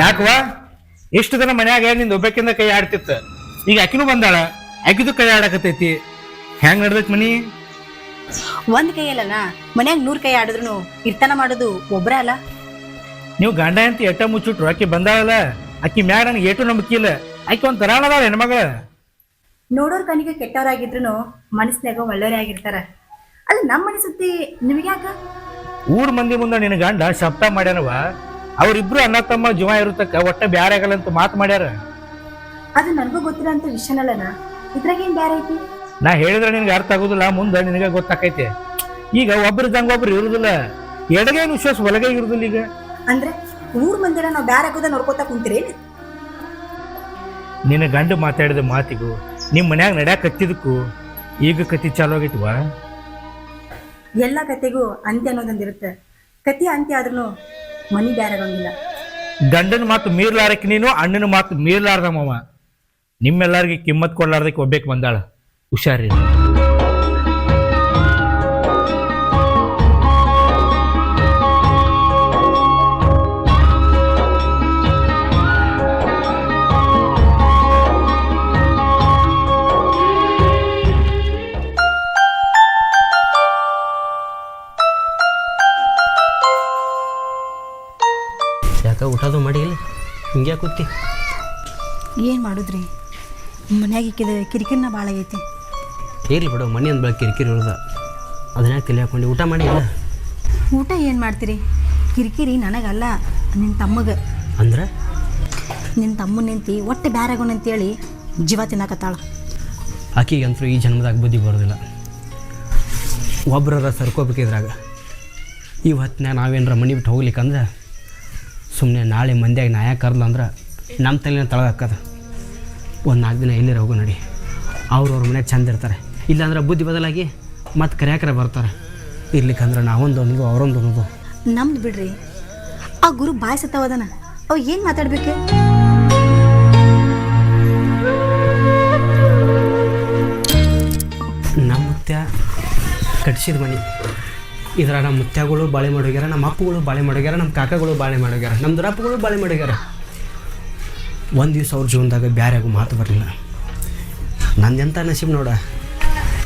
ಯಾಕವಾ ಎಷ್ಟು ದಿನ ಮನ್ಯಾಗ ನಿಂದ ಒಬ್ಬಕ್ಕಿಂದ ಕೈ ಆಡ್ತಿತ್ತ? ಈಗ ಆಕಿನೂ ಬಂದಾಳ ಆಕಿದು ಕೈ ಆಡಕತೈತಿ ಹೆಂಗ್ ನಡ್ದೈತಿ ಮನಿ? ಒಂದ್ ಕೈಯಲ್ಲಲ್ಲ ಮನ್ಯಾಗ ನೂರ್ ಕೈ ಆಡಿದ್ರು ಇರ್ತನ ಮಾಡೋದು ಒಬ್ರ ಅಲ್ಲ? ನೀವು ಗಂಡ ಅಂತ ಎಟ್ಟ ಮುಚ್ಚಿಟ್ರು ಆಕಿ ಬಂದಾಳಲ್ಲ? ಅಕ್ಕಿ ಮ್ಯಾಗ ನನಗೆ ಏಟು ನಂಬಿಕೆ ಇಲ್ಲ. ಆಕಿ ಒಂದ್ ತರಾಳದ ಅದಾಳ ಹೆಣ್ಮಗಳ ನೋಡೋರ್ ಕಣಿಗೆ ಕೆಟ್ಟವರಾಗಿದ್ರು ಮನಸ್ನಾಗ ಒಳ್ಳೆಯವರೇ ಆಗಿರ್ತಾರ. ಅಲ್ಲ ನಮ್ಮ ಮನಸ್ಸುತ್ತಿ ನಿಮ್ಗ್ಯಾಕ? ಊರ್ ಮಂದಿ ಮುಂದೆ ನಿನ್ನ ಗಂಡ ಶಬ್ದ ಮಾಡ್ಯಾನವ ಅವ್ರಿಬ್ರು ಅಣ್ಣ ತಮ್ಮ ಜೀವ ಇರುತ್ತಕ್ಕ ಒಟ್ಟ ಬ್ಯಾರೆ ಆಗಲ್ಲ ಅಂತ ಮಾತು ಮಾಡ್ಯಾರ? ಅದು ನನಗೂ ಗೊತ್ತಿರೋಂಥ ವಿಷಯನಲ್ಲನ ಇದ್ರಾಗ ಏನ್ ಬ್ಯಾರೆ ಐತಿ? ನಾ ಹೇಳಿದ್ರೆ ನಿನಗೆ ಅರ್ಥ ಆಗುದಿಲ್ಲ ಮುಂದೆ ನಿನಗೆ ಗೊತ್ತಾಕೈತೆ. ಈಗ ಒಬ್ರದಂಗ ಒಬ್ರು ಇರುದಿಲ್ಲ ಎಡಗೈ ವಿಶ್ವಾಸ ಒಳಗೆ ಇರುದಿಲ್ಲ ಈಗ? ಅಂದ್ರೆ ಊರ್ ಮಂದಿರ ನಾವು ಬ್ಯಾರೆ ಆಗೋದ ನೋಡ್ಕೋತಾ ಕುಂತೀರಿ ನಿನ್ನ ಗಂಡ ಮಾತಾಡಿದ ಮಾತಿಗೂ ನಿಮ್ಮ ಮನ್ಯಾಗ ನಡ್ಯಾಕ ಕತ್ತಿದಕ್ಕೂ ಈಗ ಕತ್ತಿ ಚಾಲು ಆಗೈತಿವಾ? ಎಲ್ಲ ಕತೆಗೂ ಅಂತ್ಯ ಅನ್ನೋದೊಂದಿರುತ್ತೆ. ಕತಿ ಅಂತ್ಯ ಆದ್ರೂ ಮನಿ ಬ್ಯಾರೆ ಆಗೋಂಗಿಲ್ಲ ಗಂಡನ ಮಾತು ಮೀರ್ಲಾರಕ್ಕೆ ನೀನು, ಅಣ್ಣನ ಮಾತು ಮೀರ್ಲಾರ್ದಮ್ಮವ ನಿಮ್ಮೆಲ್ಲರಿಗೆ ಕಿಮ್ಮತ್ ಕೊಡ್ಲಾರ್ದಕ್ಕೆ ಒಬ್ಬೇಕು ಬಂದಾಳ. ಹುಷಾರಿ ಕೂತಿ ಏನ್ ಮಾಡುದ್ರಿ? ಮನ್ಯಾಗ ಇಕ್ಕಿದ ಕಿರಿಕಿರಿನ ಭಾಳ ಆಗೈತಿ ಇರ್ಲಿ ಬಿಡು ಮನೆ ಅಂದ್ ಬೆಳಗ್ಗೆ ಕಿರಿಕಿರಿ ಇರೋದ. ಅದನ್ನ ತಲೆ ಹಾಕೊಂಡು ಊಟ ಮಾಡಿ ಊಟ ಏನು ಮಾಡ್ತೀರಿ? ಕಿರಿಕಿರಿ ನನಗಲ್ಲ ನಿನ್ನ ತಮ್ಮಗೆ. ಅಂದ್ರೆ? ನಿನ್ನ ತಮ್ಮ ನಿಂತಿ ಒಟ್ಟೆ ಬ್ಯಾರಾಗೋಣ ಅಂತೇಳಿ ಜೀವ ತಿನ್ನಕತ್ತಾಳ. ಆಕಿಗಂತೂ ಈ ಜನ್ಮದಾಗ ಬುದ್ಧಿ ಬರೋದಿಲ್ಲ. ಒಬ್ಬರ ಸರ್ಕೋಬೇಕಿದ್ರಾಗ ಈ ಹೊತ್ತಿನಾಗ ನಾವೇನಾರ ಮನೆ ಬಿಟ್ಟು ಹೋಗ್ಲಿಕ್ಕಂದ್ರೆ ಸುಮ್ಮನೆ ನಾಳೆ ಮಂದ್ಯಾಗ ನಾಯ ಕರ್ಲ ಅಂದ್ರೆ ನಮ್ಮ ತಲೆನ ತಳಗ ಹಾಕದ ಒಂದು ನಾಲ್ಕು ದಿನ ಎಲ್ಲಿರ ಹೋಗು ನಡಿ. ಅವ್ರವ್ರ ಮನೆ ಚಂದ ಇರ್ತಾರೆ. ಇಲ್ಲಾಂದ್ರೆ ಬುದ್ಧಿ ಬದಲಾಗಿ ಮತ್ತೆ ಕರ್ಯಾಕರ ಬರ್ತಾರೆ. ಇರ್ಲಿಕ್ಕಂದ್ರೆ ನಾವೊಂದು ಅನ್ನೋದು ಅವರೊಂದು ಅನ್ನೋದು ನಮ್ದು ಬಿಡ್ರಿ. ಆ ಗುರು ಬಾಯ್ ಸತ್ತವದನ. ಅವ್ ಏನ್ ಮಾತಾಡ್ಬೇಕು? ನಮ್ಮ ಮುತ್ಯ ಕಟ್ಸಿದ ಮನೆ. ಇದ್ರ ನಮ್ಮ ಮುತ್ಯಗಳು ಬಾಳೆ ಮಾಡೋಗ್ಯಾರ, ನಮ್ಮ ಅಪ್ಪಗಳು ಬಾಳೆ ಮಾಡೋಗ್ಯಾರ, ನಮ್ಮ ಕಾಕಗಳು ಬಾಳೆ ಮಾಡೋಗ್ಯಾರ, ನಮ್ಮ ದೊಡ್ಡಪ್ಪಗಳು ಬಾಳೆ ಮಾಡೋಗ್ಯಾರ. ಒಂದು ದಿವ್ಸ ಅವ್ರ ಜೀವನದಾಗ ಬ್ಯಾರ್ಯಾಗೂ ಮಾತು ಬರಲಿಲ್ಲ. ನಂದೆಂಥ ನಸೀಬ್ ನೋಡ,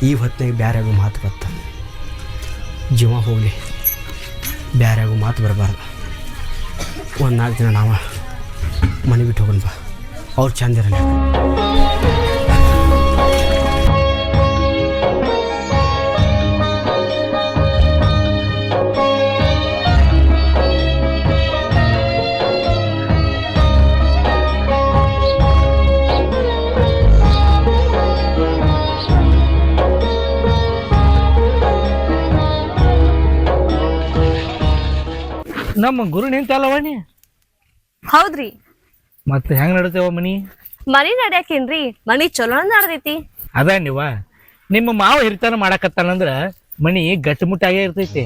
ಈ ಹೊತ್ತಿನಾಗ ಬ್ಯಾರ್ಯಾಗೂ ಮಾತು ಬತ್ತ ಜೀವ ಹೋಗಲಿ ಬ್ಯಾರ್ಯಾಗೂ ಮಾತು ಬರಬಾರ್ದು. ಒಂದು ನಾಲ್ಕು ದಿನ ನಾವು ಮನೆ ಬಿಟ್ಟು ಹೋಗೋಣ ಬಾ. ಅವ್ರು ಚಂದ ನಮ್ಮ ಗುರು ನಿಂತಲ್ಲವಣಿ ಹೌದ್ರಿ. ಮತ್ತೆ ಹೆಂಗ್ ನಡತೇವ ಮನಿ? ಮನಿ ನಡ್ಯಾಕೇನ್ರಿ? ಮನಿ ಚಲೋ ನಡ್ದೈತಿ ಅದ ನೀವ? ನಿಮ್ಮ ಮಾವ ಹಿರಿತನ ಮಾಡಾಕತ್ತಾನಂದ್ರ ಮನಿ ಗಟ್ಟಿಮುಟ್ಟಾಗೇ ಇರ್ತೈತಿ.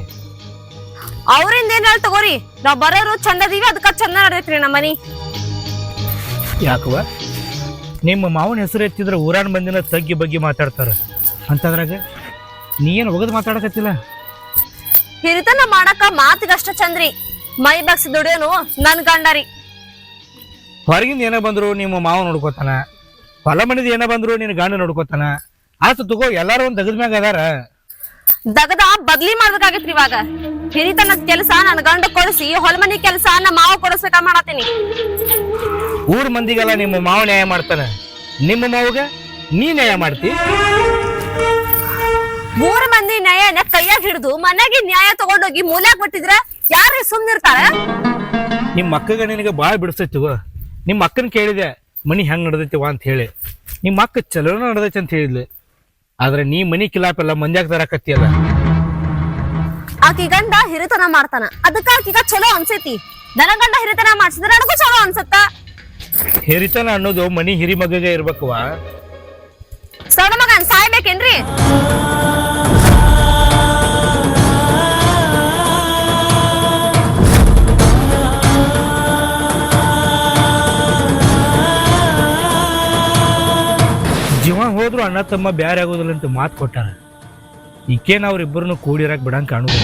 ಅವ್ರಿಂದ ಏನ್ ಹೇಳಿ ತಗೋರಿ? ನಾವ್ ಬರೋರು ಚಂದ ಅದೀವಿ ಅದಕ್ಕ ಚಂದ ನಡ್ದೈತ್ರಿ ನಮ್ಮ ಮನಿ. ಯಾಕವ ನಿಮ್ಮ ಮಾವನ ಹೆಸರು ಎತ್ತಿದ್ರೆ ಊರಾನ್ ಬಂದಿನ ತಗ್ಗಿ ಬಗ್ಗಿ ಮಾತಾಡ್ತಾರ. ಅಂತದ್ರಾಗ ನೀ ಏನು ಒಗದು ಮಾತಾಡಕತ್ತಿಲ್ಲ? ಹಿರಿತನ ಮಾಡಾಕ ಮಾತಿಗಷ್ಟ ಚಂದ್ರಿ. ಮೈ ಬಗ್ಸಿ ದುಡಿಯೋನು ನನ್ ಗಂಡರಿ ಹೊರಗಿಂದ ಏನೇ ಬಂದ್ರು ನಿಮ್ಮ ಮಾವ ನೋಡ್ಕೋತಾನ. ಹೊಲ ಮನಿದ ಏನೇ ಬಂದ್ರು ನಿನ್ನ ಗಂಡ ನೋಡ್ಕೋತಾನ. ಆತು ತಗೋ ಎಲ್ಲಾರು ಒಂದ್ ದಗದ ಮ್ಯಾಗ ಅದಾರ. ದಗದ ಬದ್ಲಿ ಮಾಡ್ಬೇಕಾಗೈತ್ರಿ ಇವಾಗ. ಹಿರಿತನದ ಕೆಲಸ ನನ್ ಗಂಡ ಕೊಡಿಸಿ ಹೊಲಮನಿ ಕೆಲಸ ನಮ್ಮ ಮಾವ ಕೊಡಿಸ್ಬೇಕ ಮಾಡತ್ತೀನಿ. ಊರ್ ಮಂದಿಗೆಲ್ಲ ನಿಮ್ಮ ಮಾವ ನ್ಯಾಯ ಮಾಡ್ತಾನ. ನಿಮ್ಮ ಮಾವಗ ನೀ ನ್ಯಾಯ ಮಾಡ್ತಿ? ಮೂರ್ ಮಂದಿ ನ್ಯಾಯನ ಕೈಯಾಗ ಹಿಡಿದು ಮನೆಗೆ ನ್ಯಾಯ ತಗೊಂಡೋಗಿ ಮೂಲ್ಯಾಗ ಬಿಟ್ಟಿದ್ರ ಯಾರು ಸುಮ್ನಿರ್ತಾರ? ನಿಮ್ಮ ಅಕ್ಕಗ ನಿನಗೆ ಭಾಳ ಬಿಡಿಸ್ತೈತಿವ ನಿಮ್ಮ ಅಕ್ಕನ ಕೇಳಿದೆ ಮನಿ ಹೆಂಗ್ ನಡ್ದೈತಿವ ಅಂತ ಹೇಳಿ. ನಿಮ್ಮ ಅಕ್ಕ ಚಲೋನ ನಡೆದೈತಿ ಅಂತ ಹೇಳಿದ್ಲು. ಆದ್ರೆ ನೀ ಮನಿ ಕಿಲಾಪೆಲ್ಲ ಮಂದ್ಯಾಗ ತರಕತ್ತಿಯಲ್ಲ? ಆಕಿ ಗಂಡ ಹಿರಿತನ ಮಾಡ್ತಾನ. ಅದಕ್ಕ ಆಕಿಗ ಚಲೋ ಅನ್ಸೈತಿ. ನನ್ನ ಗಂಡ ಹಿರಿತನ ಮಾಡ್ಸಿದ್ರೆ ನನಗೂ ಚಲೋ ಅನ್ಸತ್ತ. ಹಿರಿತನ ಅನ್ನೋದು ಮನಿ ಹಿರಿ ಮಗಗೆ ಇರ್ಬೇಕವಾ ಸಣ್ಣ ಮಗನ್ ಸಾಯ್ಬೇಕೇನ್ರಿ? ಯಾವಾಗಲೂ ಅಣ್ಣ ತಮ್ಮ ಬ್ಯಾರೆ ಆಗೋದಿಲ್ಲ ಅಂತ ಮಾತು ಕೊಟ್ಟಾರ. ಈಕೇನ ಅವ್ರಿಬ್ಬರನ್ನು ಕೂಡಿರಾಕ್ ಬಿಡಂಗೆ ಕಾಣುದು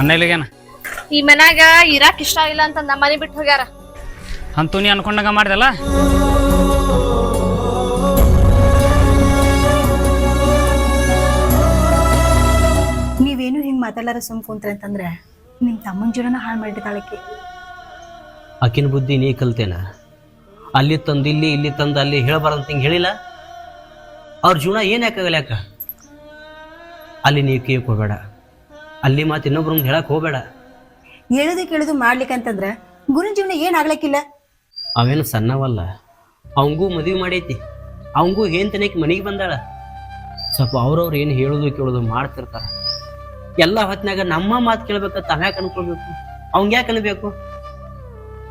ಅಣ್ಣ ಈ ಮನ್ಯಾಗ ಇರಾಕ್ ಇಷ್ಟ ಇಲ್ಲ ಅಂತ ನಮ್ಮ ಮನೆ ಬಿಟ್ಟು ಹೋಗ್ಯಾರ. ಅಂತೂ ನೀ ಅನ್ಕೊಂಡಂಗ ಮಾಡ್ದಲ್ಲ? ಮಾತಾಡಲಾರ ಸುಮ್ ಕುಂತ್ರೆ ಅಂತಂದ್ರೆ ನಿಮ್ಮ ತಮ್ಮನ ಜೀವನ ಹಾಳು ಮಾಡಿರ್ತಾಳಕ್ಕೆ ಆಕಿನ ಬುದ್ಧಿ ನೀ ಕಲ್ತೇನ? ಅಲ್ಲಿ ತಂದು ಇಲ್ಲಿ ಇಲ್ಲಿ ತಂದು ಅಲ್ಲಿ ಹೇಳಬಾರ್ದಂತ ಹಿಂಗೆ ಹೇಳಿಲ್ಲ? ಅವ್ರ ಜೀವನ ಏನು ಯಾಕಾಗಲ್ಲ ಯಾಕ? ಅಲ್ಲಿ ನೀ ಕೇಕ್ ಹೋಗ್ಬೇಡ ಅಲ್ಲಿ ಮಾತು ಹೇಳಕ್ ಹೋಗ್ಬೇಡ. ಹೇಳುದು ಕೇಳುದು ಮಾಡ್ಲಿಕ್ಕಂತಂದ್ರೆ ಗುರುನ್ ಜೀವನ ಏನ್ ಆಗ್ಲಕ್ಕಿಲ್ಲ? ಅವೇನು ಸಣ್ಣವಲ್ಲ. ಅವಂಗೂ ಮದುವೆ ಮಾಡೈತಿ. ಅವಂಗೂ ಏನ್ ತನಕ ಮನೆಗೆ ಬಂದಾಳ. ಸ್ವಲ್ಪ ಅವ್ರವ್ರು ಏನು ಹೇಳೋದು ಕೇಳೋದು ಮಾಡ್ತಿರ್ತಾರ. ಎಲ್ಲ ಹೊತ್ನಾಗ ನಮ್ಮ ಮಾತು ಕೇಳ್ಬೇಕ ತಾವ್ಯಾಕೆ ಅನ್ಕೊಳ್ಬೇಕು? ಅವಂಗ ಯಾಕೆ ಅನ್ಬೇಕು?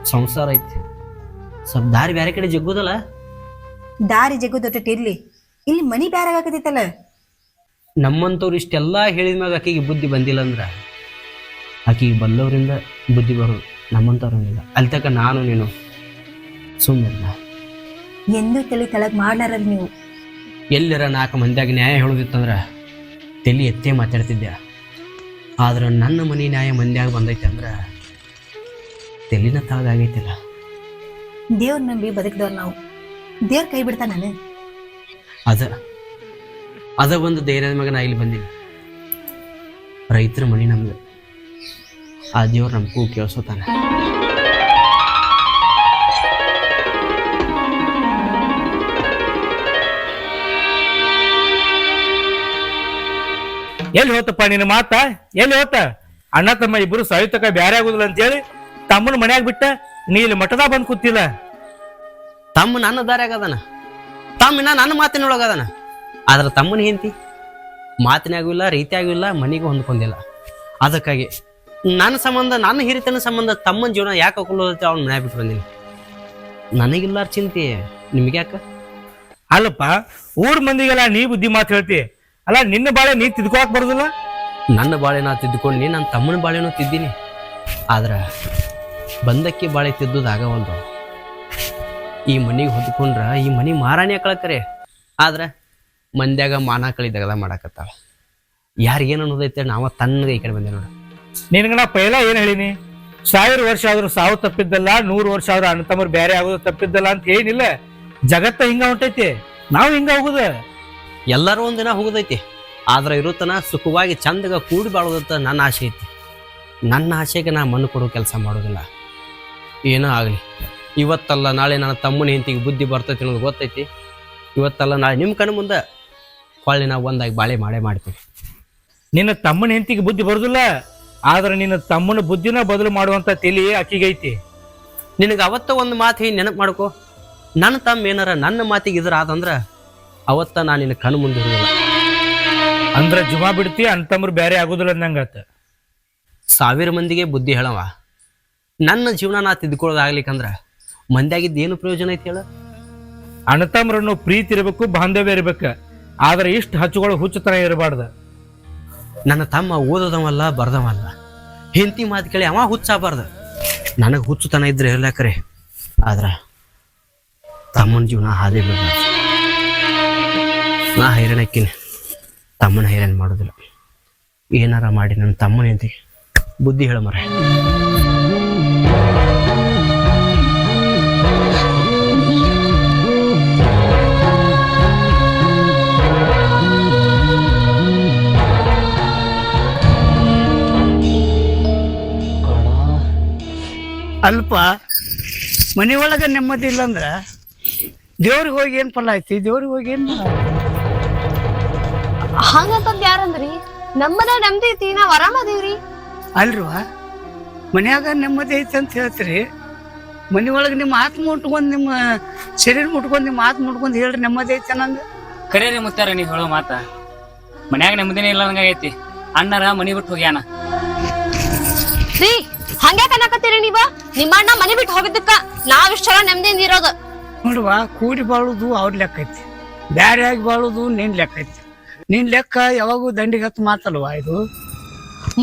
ಸಂಸಾರ ಐತಿ. ಸ್ವಲ್ಪ ದಾರಿ ಬೇರೆ ಕಡೆ ಜಗ್ಗುದಲ್ಲ? ದಾರಿ ಜಗ್ಗುದಿರ್ಲಿ ಇಲ್ಲಿ ಮನಿ ಬ್ಯಾರ ಆಗಕತ್ತೈತಲ್ಲ? ನಮ್ಮಂತವ್ರು ಇಷ್ಟೆಲ್ಲ ಹೇಳಿದ ಮ್ಯಾಗ ಆಕೆಗೆ ಬುದ್ಧಿ ಬಂದಿಲ್ಲ ಅಂದ್ರ ಆಕೆಗೆ ಬಲ್ಲವರಿಂದ ಬುದ್ಧಿ ಬರೋದು ನಮ್ಮಂತವ್ರಿಲ್ಲ ಅಲ್ಲಿ ತಕ್ಕ ನಾನು ನೀನು ಸುಮ್ಮನೆ ಎಂದೂ ತಲೆ ತಳಗ್ ಮಾಡ್ಲಾರ ನೀವು. ಎಲ್ಲರ ನಾಲ್ಕು ಮಂದಿಯಾಗ ನ್ಯಾಯ ಹೇಳೋದಿತ್ತಂದ್ರ ತಲೆ ಎತ್ತೇ ಮಾತಾಡ್ತಿದ್ದೆ ಆದ್ರೆ ನನ್ನ ಮನೆ ನ್ಯಾಯ ಮಂದ್ಯಾಗ ಬಂದೈತೆ ಅಂದ್ರೆ ತೆಲಿನ ತಾಳಾಗೈತಿಲ್ಲ ದೇವ್ರ ನಂಬಿ ಬದುಕಿದವ್ರು ನಾವು. ದೇವ್ರ ಕೈ ಬಿಡ್ತಾ ನಾನು? ಅದ ಅದ ಒಂದು ಧೈರ್ಯದ ಮಗ ನಾ ಇಲ್ಲಿ ಬಂದಿಲ್ಲ ರೈತರ ಮನೆ ನಮ್ದು. ಆ ದೇವ್ರು ನಮ್ಮ ಕೂ ಕೇಳಿಸೋತಾನೆ. ಎಲ್ಲಿ ಹೋತಪ್ಪ ನಿನ್ನ ಮಾತ? ಎಲ್ಲಿ ಹೋತ? ಅಣ್ಣ ತಮ್ಮ ಇಬ್ರು ಸಾಯುತಕ ಬ್ಯಾರೆ ಆಗುದಿಲ್ಲ ಅಂತೇಳಿ ತಮ್ಮನ ಮನ್ಯಾಗ ಬಿಟ್ಟ ನೀ ಇಲ್ಲಿ ಮಠದಾಗ ಬಂದ್ ಕೂತಿಲ್ಲ. ತಮ್ಮ ನನ್ನ ದಾರ್ಯಾಗ ಅದಾನ ತಮ್ಮ ನನ್ನ ಮಾತಿನೊಳಗೆ ಅದಾನ? ಆದ್ರೆ ತಮ್ಮನ ಹೆಂಡತಿ ಮಾತಿನಾಗೂ ಇಲ್ಲ ರೀತಿಯಾಗೂ ಇಲ್ಲ ಮನೆಗೂ ಹೊಂದ್ಕೊಂಡಿಲ್ಲ. ಅದಕ್ಕಾಗಿ ನನ್ನ ಸಂಬಂಧ ನನ್ನ ಹಿರಿತನ ಸಂಬಂಧ ತಮ್ಮನ ಜೀವನ ಯಾಕೆ ಹಾಕೊಳ್ಳೋದತ್ತೆ ಅವ್ನು ಮನೆ ಬಿಟ್ಟು ಬಂದೀನಿ ನನಗಿಲ್ಲಾರ ಚಿಂತೆ ನಿಮ್ಗೆ ಯಾಕ ಅಲ್ಲಪ್ಪ ಊರ್ ಮಂದಿಗೆಲ್ಲ ನೀ ಬುದ್ಧಿ ಮಾತು ಹೇಳ್ತಿ. ಅಲ್ಲ ನಿನ್ನ ಬಾಳೆ ನೀ ತಿದ್ಕೋಕ್ ಬರುದಿಲ್ಲ? ನನ್ನ ಬಾಳೆ ನಾ ತಿದ್ದುಕೊಂಡು ನನ್ನ ತಮ್ಮನ ಬಾಳೆನೂ ತಿದ್ದೀನಿ. ಆದ್ರೆ ಬಂದಕ್ಕೆ ಬಾಳೆ ತಿದ್ದುದಾಗ ಒಂದು ಈ ಮನೆಗೆ ಹೊದ್ಕೊಂಡ್ರ ಈ ಮನೆ ಮಾರಾಣಿ ಕಳಕರೆ ಆದ್ರೆ ಮಂದ್ಯಾಗ ಮಾನ ಕಳಿದಾಗದ ಮಾಡಾಕತ್ತಾಳ. ಯಾರಿಗೇನು ಅನ್ನೋದೈತೆ ನಾವ ತನ್ನಗೆ ಈ ಕಡೆ ಬಂದೆ ನೋಡ. ನಿನ್ಗ ನಾ ಪೈಲ ಏನ್ ಹೇಳಿನಿ? ಸಾವಿರ ವರ್ಷ ಆದ್ರೂ ಸಾವು ತಪ್ಪಿದ್ದಲ್ಲ ನೂರು ವರ್ಷ ಆದ್ರೂ ಅಣ್ಣ ತಮ್ಮರು ಬೇರೆ ಆಗೋದು ತಪ್ಪಿದ್ದಲ್ಲ ಅಂತ ಏನಿಲ್ಲ. ಜಗತ್ತ ಹಿಂಗ ಹೊಂಟೈತಿ. ನಾವು ಹಿಂಗ ಹೋಗುದ. ಎಲ್ಲರೂ ಒಂದಿನ ಹೋಗೋದೈತಿ. ಆದ್ರೆ ಇರುತ್ತನ ಸುಖವಾಗಿ ಚಂದಗ ಕೂಡಿ ಬಾಳೋದಂತ ನನ್ನ ಆಸೆ ಐತಿ. ನನ್ನ ಆಸೆಗೆ ನಾ ಮಣ್ಣು ಕೊಡೋ ಕೆಲಸ ಮಾಡೋದಿಲ್ಲ. ಏನೋ ಆಗಲಿ. ಇವತ್ತಲ್ಲ ನಾಳೆ ನನ್ನ ತಮ್ಮನ ಹೆಂಡತಿಗೆ ಬುದ್ಧಿ ಬರ್ತೈತಿ ಅನ್ನೋದು ಗೊತ್ತೈತಿ. ಇವತ್ತಲ್ಲ ನಾಳೆ ನಿಮ್ಮ ಕಣ್ಣು ಮುಂದೆ ಹೊಳ್ಳಿ ನಾವು ಒಂದಾಗಿ ಬಾಳೆ ಮಾಡೇ ಮಾಡ್ತೀವಿ ನಿನ್ನ ತಮ್ಮನ ಹೆಂಡತಿಗೆ ಬುದ್ಧಿ ಬರುದಿಲ್ಲ ಆದ್ರೆ ನಿನ್ನ ತಮ್ಮನ ಬುದ್ಧಿನ ಬದಲು ಮಾಡುವಂತ ತಿಳಿ ಆಕಿಗೈತಿ ನಿನಗೆ ಅವತ್ತ ಒಂದು ಮಾತು ಹೇಳಿ ನೆನಪು ಮಾಡ್ಕೋ. ನನ್ನ ತಮ್ಮ ಏನಾರ ನನ್ನ ಮಾತಿಗೆ ಇದ್ರ ಆದಂದ್ರೆ ಅವತ್ತ ನಾನು ನಿನ್ನ ಕಣ್ಣು ಮುಂದೆ ಇರೋದಿಲ್ಲ. ಅಂದ್ರ ಜುಮ ಬಿಡ್ತಿ ಅಂತಮ್ರು ಬೇರೆ ಆಗುದಿಲ್ಲ ಅಂದಂಗಾತ ಸಾವಿರ ಮಂದಿಗೆ ಬುದ್ಧಿ ಹೇಳವ. ನನ್ನ ಜೀವನ ನಾ ತಿದ್ಕೊಳ್ಳೋದಾಗ್ಲಿಕ್ಕಂದ್ರ ಮಂದ್ಯಾಗಿದ್ದು ಏನು ಪ್ರಯೋಜನ ಐತಿ ಹೇಳ? ಅಣತಮ್ರನ್ನು ಪ್ರೀತಿ ಇರಬೇಕು ಬಾಂಧವ್ಯ ಇರಬೇಕು. ಆದ್ರೆ ಇಷ್ಟು ಹಚ್ಚುಗಳು ಹುಚ್ಚುತನ ಇರಬಾರ್ದು. ನನ್ನ ತಮ್ಮ ಓದದವಲ್ಲ ಬರ್ದವಲ್ಲ. ಹೆಂಡತಿ ಮಾತು ಕೇಳಿ ಅವ ಹುಚ್ಚಾಗಬಾರ್ದು. ನನಗೆ ಹುಚ್ಚುತನ ಇದ್ರೆ ಹೇಳಕ್ರೆ ಆದ್ರ ತಮ್ಮನ ಜೀವನ ಹಾದಿ ಬಿಡ್ಬಾರ್ದು. ನಾ ಹೈರಾಣಕ್ಕಿನಿ. ತಮ್ಮನ ಹೈರಾಣ ಮಾಡೋದಿಲ್ಲ. ಏನಾರ ಮಾಡಿ ನನ್ನ ತಮ್ಮನ ಬುದ್ಧಿ ಹೇಳ ಮರ ಅಲ್ಪ ಮನೆ ಒಳಗೆ ನೆಮ್ಮದಿ ಇಲ್ಲಂದ್ರೆ ದೇವ್ರಿಗೆ ಹೋಗಿ ಏನು ಫಲ ಐತಿ ದೇವ್ರಿಗೆ ಹೋಗಿ ಏನು ಹಂಗಂತಂದ್ ಯಾರಂದ್ರಿ? ನಮ್ಮನ ನೆಮ್ಮದಿ ಐತಿ ನಾವ್ ಆರಾಮದೀವ್ರಿ. ಅಲ್ವಾ ಮನ್ಯಾಗ ನೆಮ್ಮದಿ ಐತಿ ಅಂತ ಹೇಳ್ತೀರಿ. ಮನೆ ಒಳಗೆ ನಿಮ್ಮ ಆತ್ಮ ಮುಟ್ಕೊಂಡು ನಿಮ್ಮ ಶರೀರ ಮುಟ್ಕೊಂಡು ನಿಮ್ಮ ಆತ್ಮ ಮುಟ್ಕೊಂಡು ಹೇಳ್ರಿ ನೆಮ್ಮದಿ ಐತಿ ಅನ್ನಂಗ ಕರೆ ರೀ ಮುತ್ತಾರ ನೀವು ಹೇಳೋ ಮಾತ. ಮನ್ಯಾಗ ನೆಮ್ಮದಿನೇ ಇಲ್ಲ ಹಂಗಾಗೈತಿ ಅಣ್ಣರ ಮನಿ ಬಿಟ್ಟು ಹೋಗ್ಯಾನ. ರೀ ಹಂಗ್ಯಾಕ ಅನ್ನಕತ್ತೀರಿ ನೀವ? ನಿಮ್ಮ ಅಣ್ಣ ಮನೆ ಬಿಟ್ಟು ಹೋಗಿದ್ದಕ್ಕ ನಾವ್ ಇಷ್ಟ ನೆಮ್ಮದಿಯಿಂದ ಇರೋದು. ನೋಡುವ ಕೂಡಿ ಬಾಳುದು ಅವ್ರ ಲೆಕ್ಕ ಐತಿ. ಬ್ಯಾರೆ ಆಗಿ ಬಾಳುದು ನಿನ್ ಲೆಕ್ಕ ಐತಿ. ನಿನ್ ಲೆಕ್ಕ ಯಾವಾಗೂ ದಂಡಿಗೆ ಹತ್ತು ಮಾತಲ್ವಾ ಇದು?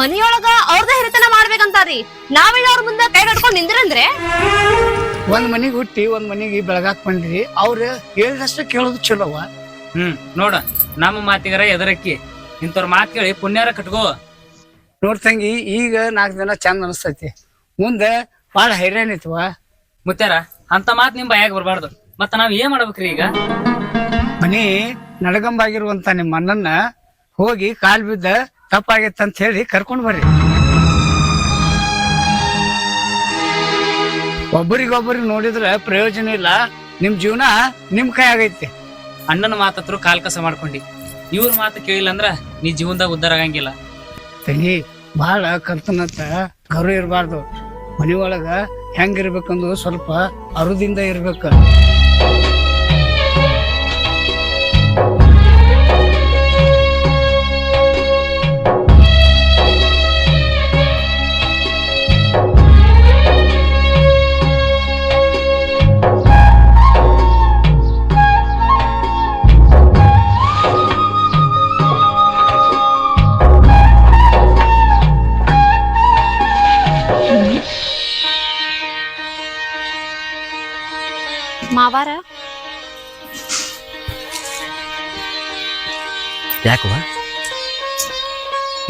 ಮನೆಯೊಳಗ ಅವ್ರದ ಹಿರಿತನ ಮಾಡ್ಬೇಕಂತಾರಿ. ನಾವಿಲ್ಲ ಅವ್ರ ಮುಂದೆ ಕೈ ಕಟ್ಕೊಂಡ್ ನಿಂದ್ರಂದ್ರೆ ಒಂದ್ ಮನಿಗೆ ಹುಟ್ಟಿ ಒಂದ್ ಮನಿಗೆ ಬೆಳಗಾಕ್ ಬಂದಿರಿ ಅವ್ರ ಹೇಳಿದಷ್ಟು ಕೇಳೋದು ಚಲೋವ. ಹ್ಮ್ ನೋಡ ನಮ್ಮ ಮಾತಿಗರ ಎದರಕ್ಕಿ. ಇಂಥವ್ರ ಮಾತ್ ಕೇಳಿ ಪುಣ್ಯಾರ ಕಟ್ಕೋ. ನೋಡ್ ತಂಗಿ ಈಗ ನಾಲ್ಕು ದಿನ ಚಂದ ಅನಸ್ತೈತಿ. ಮುಂದೆ ಬಾಳ ಹೈರಾಣ ಐತವ ಮುತ್ಯಾರ ಅಂತ ಮಾತ್ ನಿಮ್ ಬಾಯಾಗ ಬರ್ಬಾರ್ದು. ಮತ್ತ ನಾವ್ ಏನ್ ಮಾಡ್ಬೇಕ್ರಿ ಈಗ? ಮನಿ ನಡಗಂಬಾಗಿರುವಂತ ನಿಮ್ಮ ಅಣ್ಣನ್ನ ಹೋಗಿ ಕಾಲ್ ಬಿದ್ದ ತಪ್ಪಾಗೈತೆ ಅಂತ ಹೇಳಿ ಕರ್ಕೊಂಡು ಬರ್ರಿ. ಒಬ್ಬರಿಗೊಬ್ಬರಿಗೆ ನೋಡಿದ್ರೆ ಪ್ರಯೋಜನ ಇಲ್ಲ. ನಿಮ್ ಜೀವನ ನಿಮ್ ಕೈ ಆಗೈತಿ. ಅಣ್ಣನ ಮಾತತ್ರು ಕಾಲ್ ಕಸ ಮಾಡ್ಕೊಂಡಿ. ಇವ್ರ ಮಾತು ಕೇಳಿಲ್ಲ ಅಂದ್ರ ನೀ ಜೀವನದಾಗ ಉದ್ದಾರ ಆಗಂಗಿಲ್ಲ. ತಂಗಿ ಬಹಳ ಕರ್ತನಂತ ಗೌರವ ಇರಬಾರ್ದು. ಮನೆಯೊಳಗ ಒಳಗ ಹೆಂಗಿರ್ಬೇಕಂದು ಸ್ವಲ್ಪ ಅರುದಿಂದ ಇರ್ಬೇಕು.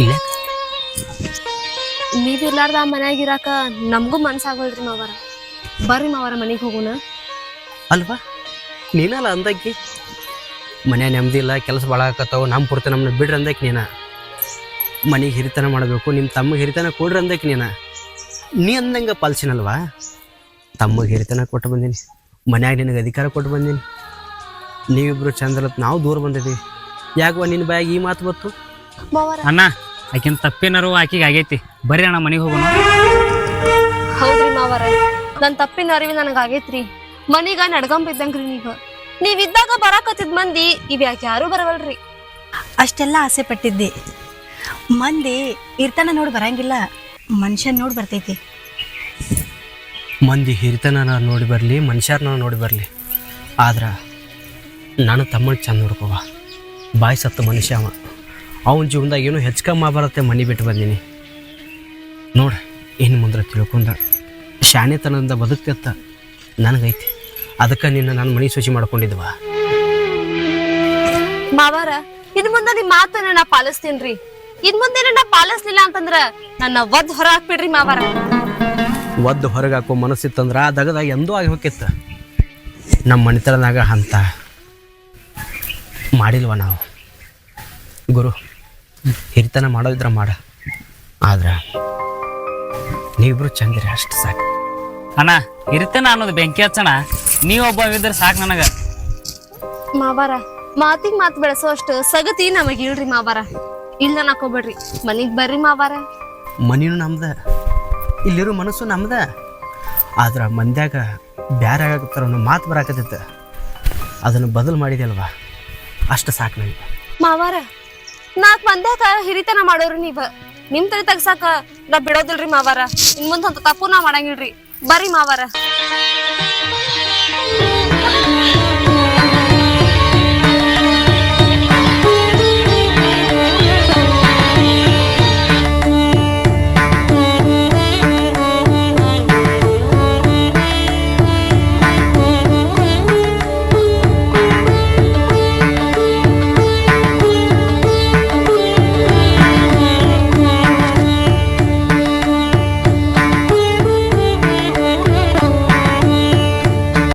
ಇಲ್ಲ. ನೀವ್ ಇರ್ಲಾರ್ದ ಆ ಮನ್ಯಾಗ ಇರಾಕ ನಮಗೂ ಮನ್ಸಾಗಲ್ರಿ ಮಾವಾರ. ಬರ್ರಿ ಮಾವಾರ ಮನೆಗೆ ಹೋಗೋಣ. ಅಲ್ವಾ? ನೀನಲ್ಲ ಅಂದಕ್ಕಿ. ಮನೆ ನೆಮ್ಮದಿ ಇಲ್ಲ ಕೆಲಸ ಭಾಳ ಆಕತ್ತಾವ ನಮ್ಮ ಪುರ್ತ ನಮ್ಮನ್ನ ಬಿಡ್ರಿ ಅಂದಕ್ಕೆ ನೀನ. ಮನೆಗೆ ಹಿರಿತನ ಮಾಡಬೇಕು ನಿಮ್ಮ ತಮ್ಮಗೆ ಹಿರಿತನ ಕೊಡ್ರಿ ಅಂದಕ್ಕೆ ನೀನ. ನೀ ಅಂದಂಗೆ ಪಾಲ್ಸಿನಲ್ವಾ? ತಮ್ಮಗೆ ಹಿರಿತನ ಕೊಟ್ಟು ಬಂದೀನಿ. ಮನ್ಯಾಗ ನಿನಗೆ ಅಧಿಕಾರ ಕೊಟ್ಟು ಬಂದೀನಿ. ನೀವಿಬ್ರು ಚಂದ್ರತ್ ನಾವು ದೂರ ಬಂದಿದ್ದೀವಿ ಯಾಕವ ನಿನ್ನ ಬಾಯಾಗ ಈ ಮಾತು ಬತ್ತು ಮಾವಾರ. ಅಣ್ಣ ಆಕಿನ ತಪ್ಪೇನಾರು ಆಕಿಗೆ ಆಗೈತಿ. ಬರ್ರಿ ಅಣ್ಣ ಮನೆಗೆ ಹೋಗೋಣ. ಹೌದ್ರಿ ಮಾವರ. ನನ್ ತಪ್ಪಿನ ಅರಿವಿ ನನಗ ಆಗೈತ್ರಿ. ಮನೀಗ ನಡ್ಗಂಬಿದ್ದಂಗ್ರಿ ನೀವು ನೀವ. ನೀವ್ ಇದ್ದಾಗ ಬರಾಕತ್ತಿದ್ ಮಂದಿ ಇವ್ ಯಾಕೆ ಯಾರು ಬರವಲ್ರಿ. ಅಷ್ಟೆಲ್ಲ ಆಸೆ ಪಟ್ಟಿದ್ದೆ. ಮಂದಿ ಇರ್ತನ ನೋಡಿ ಬರಂಗಿಲ್ಲ ಮನುಷ್ಯನ್ ನೋಡಿ ಬರ್ತೈತಿ. ಮಂದಿ ಹಿರಿತನ ನೋಡಿ ಬರಲಿ ಮನುಷ್ಯರನ್ನ ನೋಡಿ ಬರಲಿ. ಆದ್ರೆ ನಾನು ತಮ್ಮನ ಚಂದ ನೋಡ್ಕೋವ. ಬಾಯಿ ಸತ್ತು ಮನುಷ್ಯ ಅವ. ಅವನ ಜೀವನದಾಗ ಏನೋ ಹೆಚ್ಚು ಕಮ್ಮಿ ಬರುತ್ತೆ ಮನೆ ಬಿಟ್ಟು ಬಂದೀನಿ. ನೋಡ ಏನು ಮುಂದ್ರೆ ತಿಳ್ಕೊಂಡ. ಶಾಣೆತನದಿಂದ ಬದುಕ್ತಿತ್ತ. ನನಗೈತಿ. ಅದಕ್ಕೆ ನಿನ್ನ ನಾನು ಮನೆ ಶುಚಿ ಮಾಡ್ಕೊಂಡಿದ್ವ. ಮಾವಾರ ಇದ್ ಮುಂದೆ ನಿಮ್ ಮಾತನ್ನ ನಾ ಪಾಲಿಸ್ತೀನ್ರಿ. ಇದ್ ಮುಂದೆ ನಾ ಪಾಲಿಸ್ಲಿಲ್ಲ ಅಂತಂದ್ರ ನನ್ನ ಒದ್ ಹೊರ ಹಾಕ್ಬಿಡ್ರಿ ಮಾವಾರ. ಒದ್ದು ಹೊರಗೆ ಹಾಕೋ ಮನಸ್ಸಿತ್ತಂದ್ರೆ ಆ ದಗದಾಗ ಎಂದೂ ಆಗಿ ಹೋಗಿತ್ತು. ನಮ್ಮ ಮನೆತನದಾಗ ಅಂತ ಮಾಡಿಲ್ವ ನಾವು. ಗುರು ಹಿರಿತನ ಮಾಡೋದಿದ್ರೆ ಮಾಡ. ಆದ್ರೆ ನೀವಿಬ್ರು ಚಂದಿರಿ ಅಷ್ಟು ಸಾಕು. ಅಣ್ಣ ಹಿರಿತನ ಅನ್ನೋದು ಬೆಂಕಿ ಹಚ್ಚಣ. ನೀವೊಬ್ಬ ಇದ್ರೆ ಸಾಕು ನನಗ. ಮಾವಾರ ಮಾತಿಗ್ ಮಾತು ಬೆಳೆಸೋ ಅಷ್ಟು ಸಗತಿ ನಮಗ್ ಇಲ್ರಿ ಮಾವಾರ. ಇಲ್ಲ ನಾಕೋಬೇಡ್ರಿ ಮನಿಗ್ ಬರ್ರಿ ಮಾವಾರ. ಮನಿನೂ ನಮ್ದ ಇಲ್ಲಿರೋ ಮನಸ್ಸು ನಮ್ದ. ಆದ್ರ ಮಂದ್ಯಾಗ ಬ್ಯಾರೆ ಆಗತ್ತಾರ ಅನ್ನೋ ಮಾತು ಬರಾಕತ್ತಿತ್ತು ಅದನ್ನು ಬದಲು ಮಾಡಿದೆಲ್ವಾ ಅಷ್ಟು ಸಾಕು ನನಗೆ ಮಾವಾರ ನಾಕ್ ಮಂದ್ಯಾಕ ಹಿರಿತನ ಮಾಡೋರಿ ನೀವ್. ನಿಮ್ ತಲೆ ತಗ್ಸಾಕ ನಾ ಬಿಡೋದಿಲ್ರಿ ಮಾವಾರ. ಇನ್ ಮುಂದ್ ಅಂತ ತಪ್ಪು ನಾ ಮಾಡಂಗಿಲ್ರಿ. ಬರ್ರಿ ಮಾವಾರ.